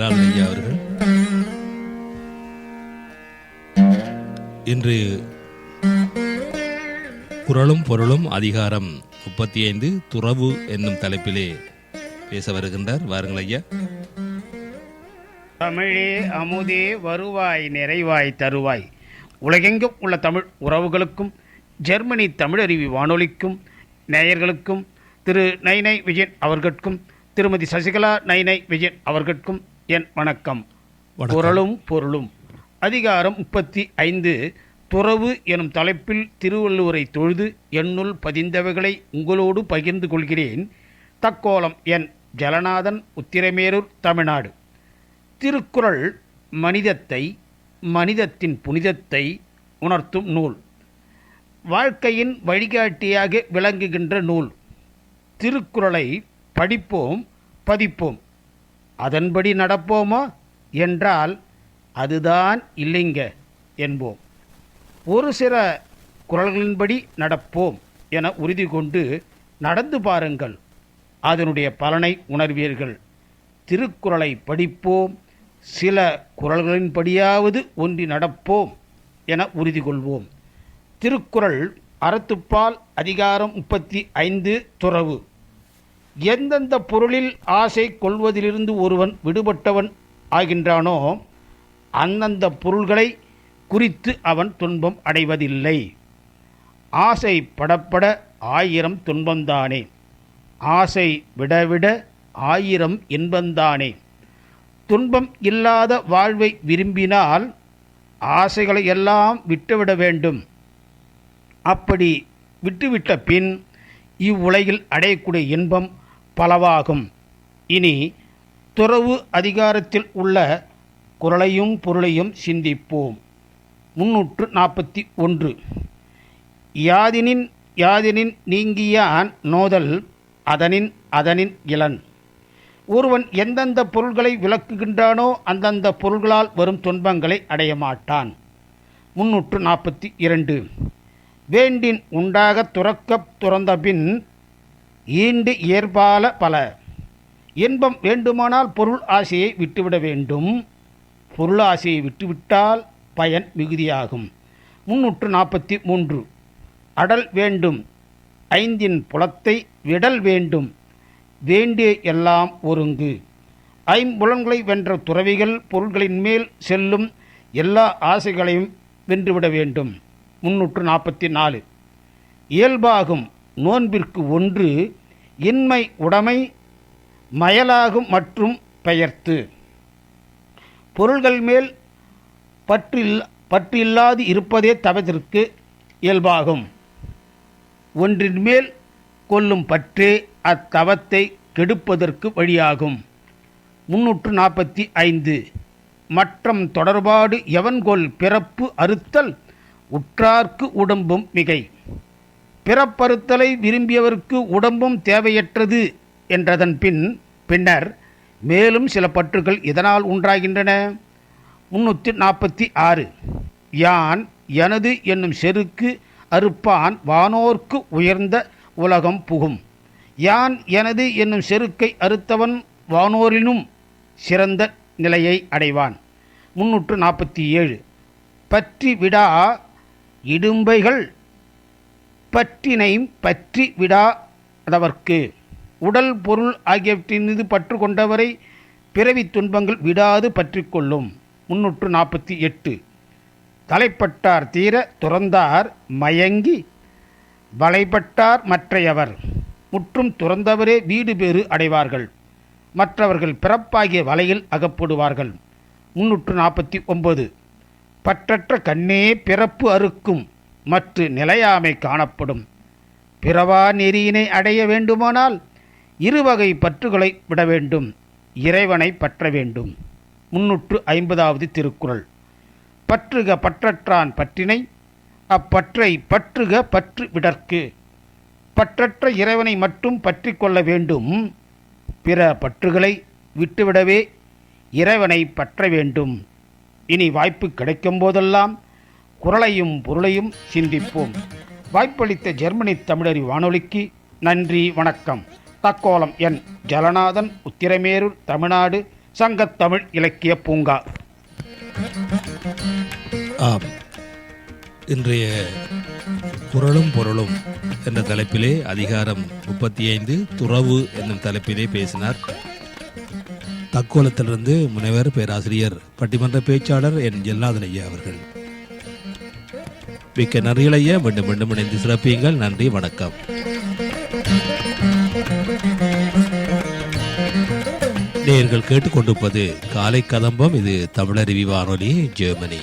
ஜலால் ஐயா அவர்கள். இன்று குரலும் பொருளும் அதிகாரம் முப்பத்தி ஐந்து துறவு என்னும் தலைப்பிலே பேச வருகின்றார். வாருங்கள் ஐயா. தமிழே அமுதே வருவாய் நிறைவாய் தருவாய். உலகெங்கும் உள்ள தமிழ் உறவுகளுக்கும் ஜெர்மனி தமிழருவி வானொலிக்கும் நேயர்களுக்கும் திரு நைனை விஜயன் அவர்களுக்கும் திருமதி சசிகலா நைனை விஜயன் அவர்களுக்கும் என் வணக்கம். குரலும் பொருளும். அதிகாரம் முப்பத்தி ஐந்து. துறவு எனும் தலைப்பில் திருவள்ளுவரை தொழுது என்னுள் பதிந்தவைகளை உங்களோடு பகிர்ந்து கொள்கிறேன். தக்கோலம் என் ஜலநாதன் உத்திரமேரூர் தமிழ்நாடு. திருக்குறள் மனிதத்தை மனிதத்தின் புனிதத்தை உணர்த்தும் நூல். வாழ்க்கையின் வழிகாட்டியாக விளங்குகின்ற நூல். திருக்குறளை படிப்போம் பதிப்போம். அதன்படி நடப்போமா? என்றால் அதுதான் இல்லைங்க என்போம். ஒரு சில குறள்களின்படி நடப்போம் என உறுதி கொண்டு நடந்து பாருங்கள். அதனுடைய பலனை உணர்வீர்கள். திருக்குறளை படிப்போம். சில குரல்களின்படியாவது ஒன்றி நடப்போம் என உறுதி கொள்வோம். திருக்குறள் அறத்துப்பால் அதிகாரம் முப்பத்தி ஐந்து துறவு எந்தெந்த பொருளில் ஆசை கொள்வதிலிருந்து ஒருவன் விடுபட்டவன் ஆகின்றானோ அந்தந்த பொருள்களை குறித்து அவன் துன்பம் அடைவதில்லை. ஆசை படப்பட ஆயிரம் துன்பந்தானே. ஆசை விடவிட ஆயிரம் இன்பந்தானே. துன்பம் இல்லாத வாழ்வை விரும்பினால் ஆசைகளை எல்லாம் விட்டுவிட வேண்டும். அப்படி விட்டுவிட்ட பின் இவ்வுலகில் அடையக்கூடிய இன்பம் பலவாகும். இனி துறவு அதிகாரத்தில் உள்ள குரலையும் பொருளையும் சிந்திப்போம். முன்னூற்று நாற்பத்தி ஒன்று. யாதினின் யாதினின் நீங்கியான் நோதல் அதனின் அதனின் இளன். ஒருவன் எந்தெந்த பொருள்களை விளக்குகின்றானோ அந்தந்த பொருள்களால் வரும் துன்பங்களை அடைய மாட்டான். முன்னூற்று நாற்பத்தி இரண்டு. வேண்டின் உண்டாகத் துறக்கத் துறந்தபின் ஈண்டு இயற்பால பல. இன்பம் வேண்டுமானால் பொருள் ஆசையை விட்டுவிட வேண்டும். பொருள் ஆசையை விட்டுவிட்டால் பயன் மிகுதியாகும். முன்னூற்று நாற்பத்தி மூன்று. அடல் வேண்டும். ஐந்தின் புலத்தை விடல் வேண்டும். வேண்டிய எல்லாம் ஒருங்கு. ஐம்புலன்களை வென்ற துறவிகள் பொருள்களின் மேல் செல்லும் எல்லா ஆசைகளையும் வென்றுவிட வேண்டும். முன்னூற்று நாற்பத்தி நாலு. இயல்பாகும். நோன்பிற்கு ஒன்று இன்மை உடைமை மயலாகும் மற்றும் பெயர்த்து. பொருள்கள் மேல் பற்றில் பற்றில்லாது இருப்பதே தவத்திற்கு இயல்பாகும். ஒன்றின் மேல் கொள்ளும் பற்றே அத்தவத்தை கெடுப்பதற்கு வழியாகும். முன்னூற்று நாற்பத்தி ஐந்து. மற்றம் தொடர்பாடு எவன்கொல் பிறப்பு அறுத்தல் உற்றார்க்கு உடம்பும் மிகை. பிறப்பறுத்தலை விரும்பியவருக்கு உடம்பும் தேவையற்றது என்றதன் பின் பின்னர் மேலும் சில பற்றுகள் இதனால் உண்டாகின்றன. முன்னூற்றி நாற்பத்தி ஆறு. யான் எனது என்னும் செருக்கு அறுப்பான் வானோர்க்கு உயர்ந்த உலகம் புகும். யான் எனது என்னும் செருக்கை அறுத்தவன் வானோரினும் சிறந்த நிலையை அடைவான். முன்னூற்று நாற்பத்தி ஏழு. பற்றி விடா இடும்பைகள் பற்றினையும் பற்றி விடாதவர்க்கு உடல் பொருள் ஆகியவற்றின் மீது பற்று கொண்டவரை பிறவி துன்பங்கள் விடாது பற்றி கொள்ளும் முன்னூற்று நாற்பத்தி எட்டு. தலைப்பட்டார் தீர துறந்தார் மயங்கி வலைப்பட்டார் மற்றையவர். முற்றும் துறந்தவரே வீடு பேறு அடைவார்கள். மற்றவர்கள் பிறப்பாகிய வலையில் அகப்படுவார்கள். முன்னூற்று நாற்பத்தி ஒன்பது. பற்றற்ற கண்ணே பிறப்பு அறுக்கும். மற்ற நிலையாமை காணப்படும். பிறவா நெறியினை அடைய வேண்டுமானால் இருவகை பற்றுகளை விட வேண்டும் இறைவனை பற்ற வேண்டும். முன்னூற்று ஐம்பதாவது திருக்குறள். பற்றுக பற்றற்றான் பற்றினை அப்பற்றை பற்றுக பற்று விடற்கு. பற்றற்ற இறைவனை மட்டும் பற்றி கொள்ள வேண்டும் பிற பற்றுகளை விட்டுவிடவே இறைவனை பற்ற வேண்டும். இனி வாய்ப்பு கிடைக்கும் போதெல்லாம் குரலையும் பொருளையும் சிந்திப்போம். வாய்ப்பளித்த ஜெர்மனி தமிழறி வானொலிக்கு நன்றி வணக்கம். தக்கோலம் என் ஜலநாதன் உத்திரமேரூர் தமிழ்நாடு சங்கத்தமிழ் இலக்கிய பூங்கா. ஆம். இன்றைய குரலும் பொருளும் என்ற தலைப்பிலே அதிகாரம் முப்பத்தி ஐந்து துறவு என்னும் தலைப்பிலே பேசினார். தக்கோலத்திலிருந்து முனைவர் பேராசிரியர் பட்டிமன்ற பேச்சாளர் என் ஜெல்லாதன் ஐயா அவர்கள். மிக்க நன்றிகள் ஐயா மீண்டும் மீண்டும் இணைந்து சிறப்பியுங்கள். நன்றி வணக்கம். நேயர்கள் கேட்டுக்கொண்டிருப்பது காலை கதம்பம். இது தமிழருவி வானொலி ஜெர்மனி.